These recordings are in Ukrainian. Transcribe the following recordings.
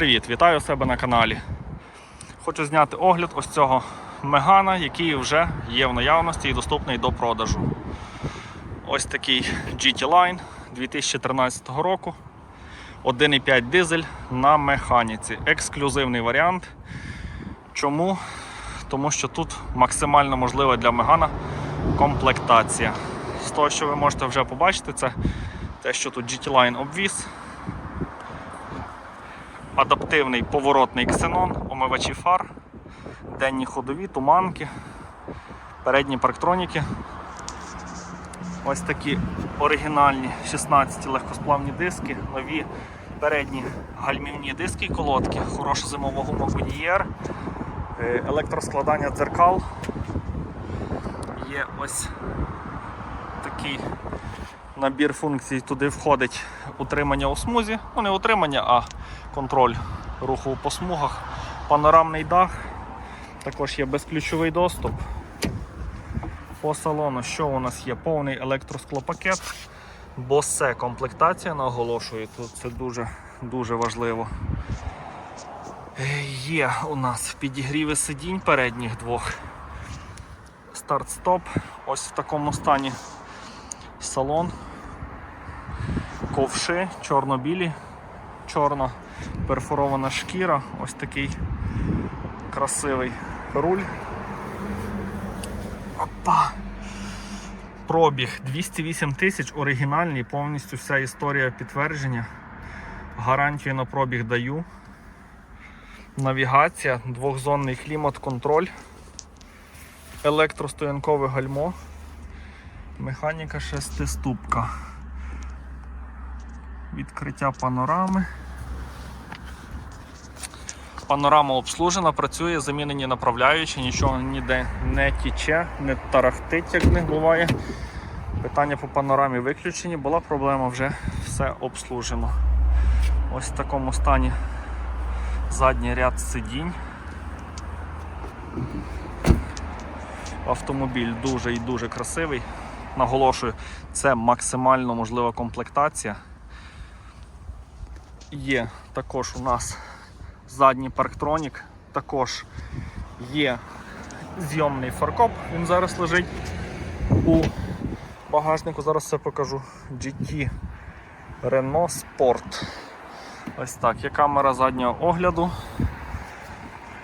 привіт! Вітаю себе на каналі. Хочу зняти огляд ось цього мегана, який вже є в наявності і доступний до продажу. Ось такий GT Line 2013 року. 1,5 дизель на механіці. Ексклюзивний варіант. Чому? Тому що тут максимально можлива для мегана комплектація. З того, що ви можете вже побачити, це те, що тут GT Line обвіз, адаптивний поворотний ксенон, омивачі фар, денні ходові, туманки, передні парктроніки. Ось такі оригінальні 16 легкосплавні диски, нові передні гальмівні диски і колодки, хороша зимова гума Goodyear, е, електроскладання дзеркал. Є ось такий набір функцій. Туди входить утримання у смузі, ну не утримання, а контроль руху по смугах, панорамний дах, також є безключовий доступ. По салону, що у нас є? Повний електросклопакет, босе комплектація, наголошую, тут це дуже, дуже важливо. Е, Є у нас підігріви сидінь передніх двох. Старт-стоп. Ось в такому стані салон. Ковши чорно-білі, чорна перфорована шкіра, ось такий красивий руль. Опа! Пробіг 208 тисяч, оригінальний, повністю вся історія підтвердження. Гарантію на пробіг даю. Навігація, двохзонний клімат-контроль, електростоянкове гальмо, механіка шестиступка, відкриття панорами. Панорама обслужена, працює, замінені направляючі, нічого ніде не тіче, не тарахтить, як в них буває. Питання по панорамі виключені, була проблема, вже все обслужено. Ось в такому стані задній ряд сидінь. Автомобіль дуже і дуже красивий. Наголошую, це максимально можлива комплектація. Є також у нас задній парктронік, також є зйомний фаркоп, він зараз лежить у багажнику, зараз все покажу. GT Renault Sport. Ось так, є камера заднього огляду,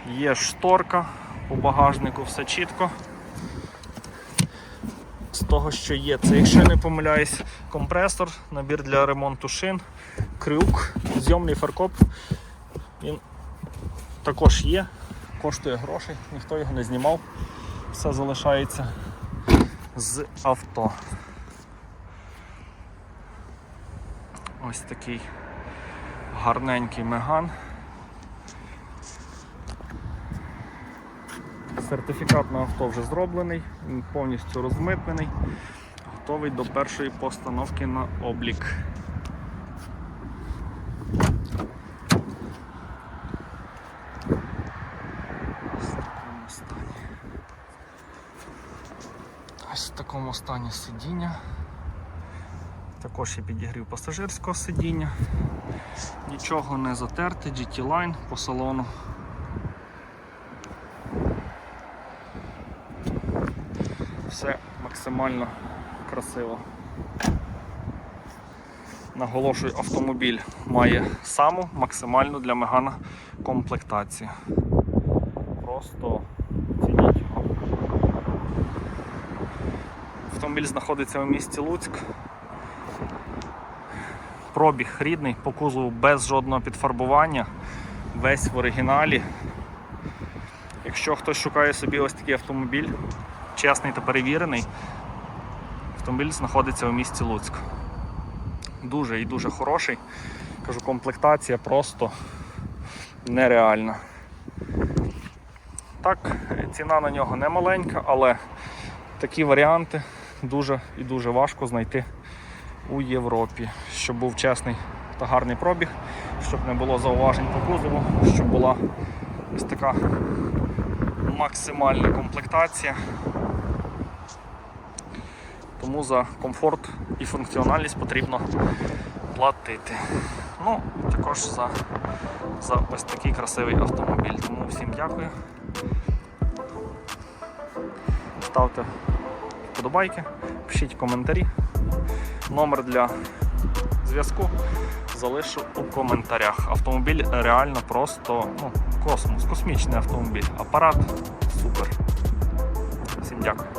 є шторка, по багажнику все чітко. З того, що є, це, якщо я не помиляюсь, компресор, набір для ремонту шин, крюк, зйомний фаркоп. Він також є, коштує грошей, ніхто його не знімав, все залишається з авто. Ось такий гарненький меган. Сертифікат на авто вже зроблений, він повністю розмитнений, готовий до першої постановки на облік. Ось в такому стані. Сидіння. Також є підігрів пасажирського сидіння. Нічого не затерте, GT Line по салону. Все максимально красиво. Наголошую, автомобіль має саму максимальну для мегана комплектацію. Просто цініть його. Автомобіль знаходиться у місті Луцьк. Пробіг рідний, по кузову без жодного підфарбування, весь в оригіналі. Якщо хтось шукає собі ось такий автомобіль, чесний та перевірений, автомобіль знаходиться у місті Луцьк. Дуже і дуже хороший. Кажу, комплектація просто нереальна. Так, ціна на нього не маленька, але такі варіанти дуже і дуже важко знайти у Європі, щоб був чесний та гарний пробіг, щоб не було зауважень по кузову, щоб була ось така максимальна комплектація. Тому за комфорт і функціональність потрібно платити. Ну, також за за ось такий красивий автомобіль. Тому всім дякую. Ставте вподобайки, пишіть коментарі. Номер для зв'язку залишу у коментарях. Автомобіль реально просто ну, космос, космічний автомобіль. Апарат супер. Всім дякую.